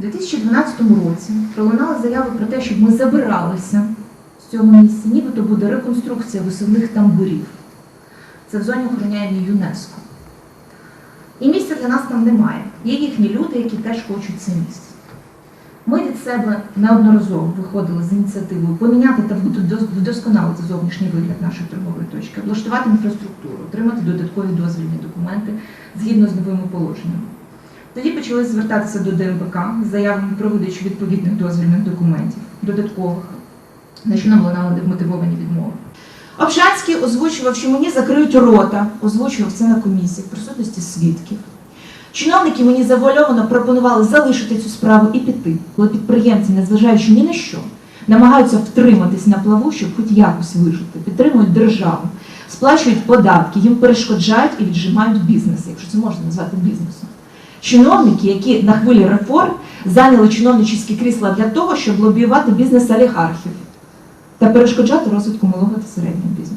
У 2012 році пролунали заяви про те, щоб ми забиралися з цього місця, нібито буде реконструкція висувних тамбурів. Це в зоні охороняємій ЮНЕСКО. І місця для нас там немає. Є їхні люди, які теж хочуть це місце. Ми від себе неодноразово виходили з ініціативою поміняти та вдос- вдосконалити зовнішній вигляд нашої торгової точки, облаштувати інфраструктуру, отримати додаткові дозвільні документи згідно з новими положеннями. Тоді почали звертатися до ДМВК з заявами про видачу відповідних дозвільних документів, додаткових, на що нам лунали мотивовані відмови. Обшанський озвучував, що мені закриють рота, озвучував це на комісії в присутності свідків. Чиновники мені завуальовано пропонували залишити цю справу і піти, коли підприємці, незважаючи ні на що, намагаються втриматись на плаву, щоб хоч якось вижити, підтримують державу, сплачують податки, їм перешкоджають і віджимають бізнес, якщо це можна назвати бізнесом. Чиновники, які на хвилі реформ зайняли чиновничі крісла для того, щоб лобіювати бізнес олігархів та перешкоджати розвитку малого та середнього бізнесу.